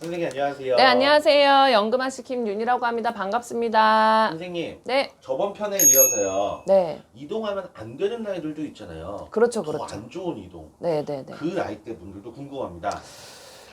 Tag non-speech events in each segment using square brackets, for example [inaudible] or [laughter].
선생님 안녕하세요. 네, 안녕하세요. 연금아씨 김윤이라고 합니다. 반갑습니다. 선생님 네, 저번 편에 이어서요. 네. 이동하면 안 되는 나이들도 있잖아요. 그렇죠, 더 그렇죠. 안 좋은 이동. 네, 네, 네. 그 나이 대 분들도 궁금합니다.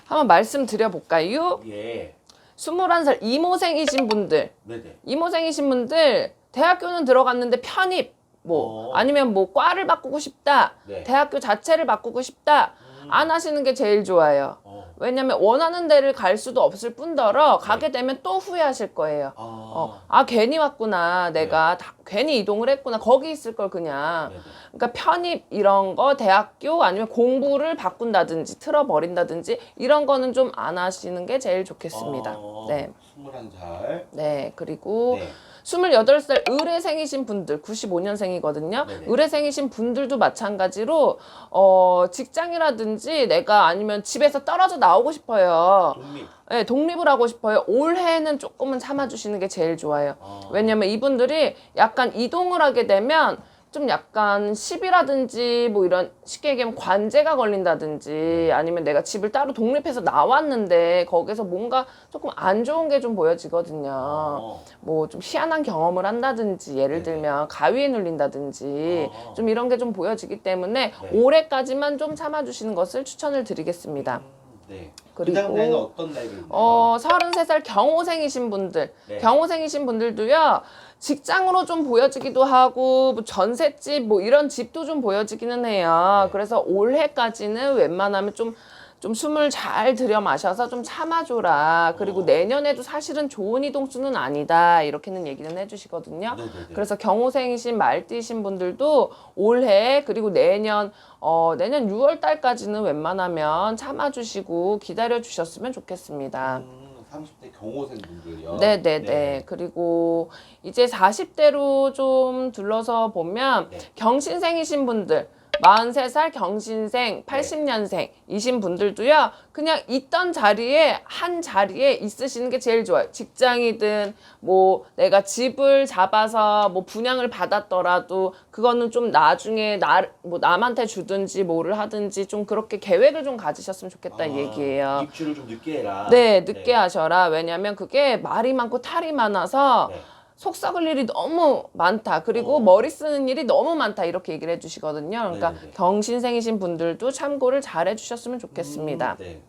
한번 말씀드려 볼까요? 예. 21살 이모생이신 분들, 네네. 이모생이신 분들 대학교는 들어갔는데 편입 뭐 어. 아니면 뭐 과를 바꾸고 싶다. 네. 대학교 자체를 바꾸고 싶다. 음. 안 하시는 게 제일 좋아요. 어. 왜냐면 원하는 데를 갈 수도 없을 뿐더러 가게 되면 또 후회하실 거예요. 아. 어, 아 괜히 왔구나. 내가 다, 괜히 이동을 했구나. 거기 있을 걸 그냥. 네네. 그러니까 편입 이런 거 대학교 아니면 공부를 바꾼다든지 틀어 버린다든지 이런 거는 좀 안 하시는 게 제일 좋겠습니다. 어, 네. 21살. 네. 그리고 네. 28살 의뢰생이신 분들 95년생이거든요. 네네. 의뢰생이신 분들도 마찬가지로 어 직장이라든지 내가 아니면 집에서 떨어져 나오고 싶어요. 독립. 네, 독립을 하고 싶어요. 올해는 조금은 참아주시는 게 제일 좋아요. 아. 왜냐면 이분들이 약간 이동을 하게 되면 좀 약간 시비라든지 뭐 이런 쉽게 얘기하면 관제가 걸린다든지 아니면 내가 집을 따로 독립해서 나왔는데 거기서 뭔가 조금 안 좋은 게 좀 보여지거든요. 어. 뭐좀 희한한 경험을 한다든지 예를 들면 가위에 눌린다든지 어. 좀 이런 게 좀 보여지기 때문에 네. 올해까지만 좀 참아주시는 것을 추천을 드리겠습니다. 음, 네. 그리고- 그다음 나이는 어떤 있나요? 어, 33살 경호생이신 분들, 네. 경호생이신 분들도요, 직장으로 좀 보여지기도 하고, 뭐 전셋집, 뭐 이런 집도 좀 보여지기는 해요. 네. 그래서 올해까지는 웬만하면 좀, 좀 숨을 잘 들여 마셔서 좀 참아줘라. 그리고 어. 내년에도 사실은 좋은 이동수는 아니다. 이렇게는 얘기는 해주시거든요. 네네네. 그래서 경호생이신 말띠신 분들도 올해 그리고 내년 어 내년 6월 달까지는 웬만하면 참아주시고 기다려 주셨으면 좋겠습니다. 음, 30대 경호생 분들요. 네네네. 그리고 이제 40대로 좀 둘러서 보면 네. 경신생이신 분들 43살 경신생, 80년생 이신 분들도요, 그냥 있던 자리에, 한 자리에 있으시는 게 제일 좋아요. 직장이든, 뭐, 내가 집을 잡아서 뭐 분양을 받았더라도, 그거는 좀 나중에 나, 뭐 남한테 주든지 뭐를 하든지 좀 그렇게 계획을 좀 가지셨으면 좋겠다 이 얘기예요. 입주를 좀 늦게 해라. 네, 늦게 하셔라. 왜냐면 그게 말이 많고 탈이 많아서 네. 속 썩을 일이 너무 많다. 그리고 어. 머리 쓰는 일이 너무 많다. 이렇게 얘기를 해주시거든요. 그러니까 네네네. 경신생이신 분들도 참고를 잘 해주셨으면 좋겠습니다. 음, 네.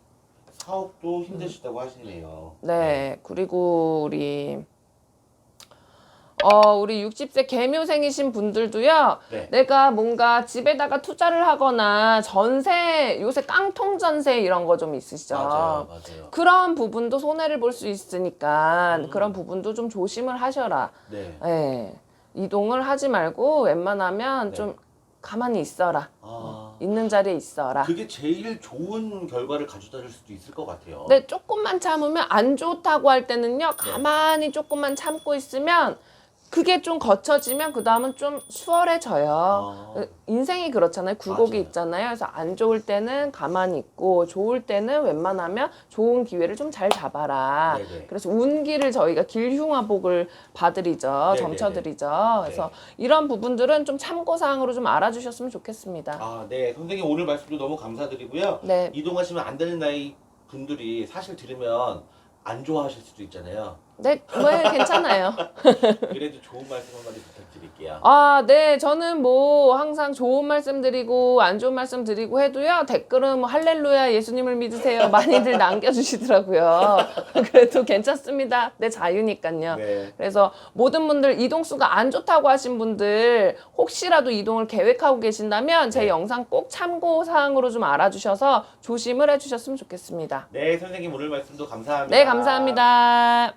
사업도 힘드시다고 하시네요. 네, 그리고 우리 어 우리 60세 개묘생이신 분들도요. 네. 내가 뭔가 집에다가 투자를 하거나 전세 요새 깡통 전세 이런 거 좀 있으시죠. 맞아요, 맞아요. 그런 부분도 손해를 볼 수 있으니까 음. 그런 부분도 좀 조심을 하셔라. 네. 예. 이동을 하지 말고 웬만하면 네. 좀 가만히 있어라. 아, 있는 자리에 있어라. 그게 제일 좋은 결과를 가져다 줄 수도 있을 것 같아요. 근데 조금만 참으면 안 좋다고 할 때는요. 가만히 조금만 참고 있으면 그게 좀 거쳐지면 그 다음은 좀 수월해져요. 아. 인생이 그렇잖아요. 굴곡이 맞아요. 있잖아요. 그래서 안 좋을 때는 가만히 있고 좋을 때는 웬만하면 좋은 기회를 좀 잘 잡아라. 네네. 그래서 운기를 저희가 길흉화복을 봐드리죠. 네네네. 점쳐드리죠. 그래서 네. 이런 부분들은 좀 참고사항으로 좀 알아주셨으면 좋겠습니다. 아, 네. 선생님 오늘 말씀도 너무 감사드리고요. 네. 이동하시면 안 되는 나이 분들이 사실 들으면 안 좋아하실 수도 있잖아요. 네, 뭐 괜찮아요. [laughs] 그래도 좋은 말씀 한마디 부탁드릴게요. 아, 네. 저는 뭐 항상 좋은 말씀 드리고 안 좋은 말씀 드리고 해도요. 댓글은 뭐 할렐루야 예수님을 믿으세요. 많이들 [laughs] 남겨주시더라고요. 그래도 괜찮습니다. 내 자유니까요. 네. 그래서 모든 분들 이동수가 안 좋다고 하신 분들 혹시라도 이동을 계획하고 계신다면 제 네. 영상 꼭 참고 사항으로 좀 알아주셔서 조심을 해주셨으면 좋겠습니다. 네, 선생님 오늘 말씀도 감사합니다. 네, 감사합니다.